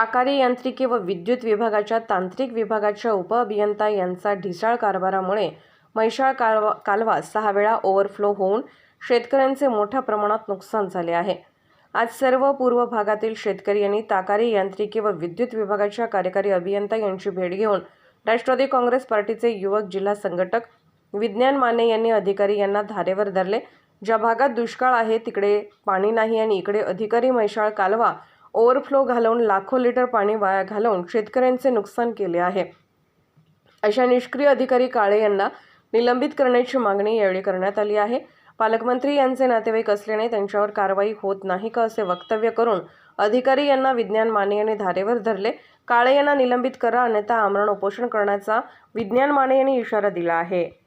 ताकारी यांत्रिकी व विद्युत विभागाच्या तांत्रिक विभागाच्या उपअभियंता यांचा ढिसाळ कारभारामुळे मैशाळ कालवा कालवा सहा वेळा ओव्हरफ्लो होऊन शेतकऱ्यांचे मोठ्या प्रमाणात नुकसान झाले आहे. आज सर्व पूर्व भागातील शेतकरी यांनी ताकारी यांत्रिकी व विद्युत विभागाच्या कार्यकारी अभियंता यांची भेट घेऊन राष्ट्रवादी काँग्रेस पार्टीचे युवक जिल्हा संघटक विज्ञान माने यांनी अधिकारी यांना धारेवर धरले. ज्या भागात दुष्काळ आहे तिकडे पाणी नाही आणि इकडे अधिकारी मैशाळ कालवा ओव्हरफ्लो घालवून लाखो लिटर पाणी वाया घालवून शेतकऱ्यांचे नुकसान केले आहे. अशा निष्क्रिय अधिकारी काळे यांना निलंबित करण्याची मागणी यावेळी करण्यात आली आहे. पालकमंत्री यांचे नातेवाईक असल्याने त्यांच्यावर कारवाई होत नाही का असे वक्तव्य करून अधिकारी यांना विज्ञान माने यांनी धारेवर धरले. काळे यांना निलंबित करा अन्यथा आमरण उपोषण करण्याचा विज्ञान माने यांनी इशारा दिला आहे.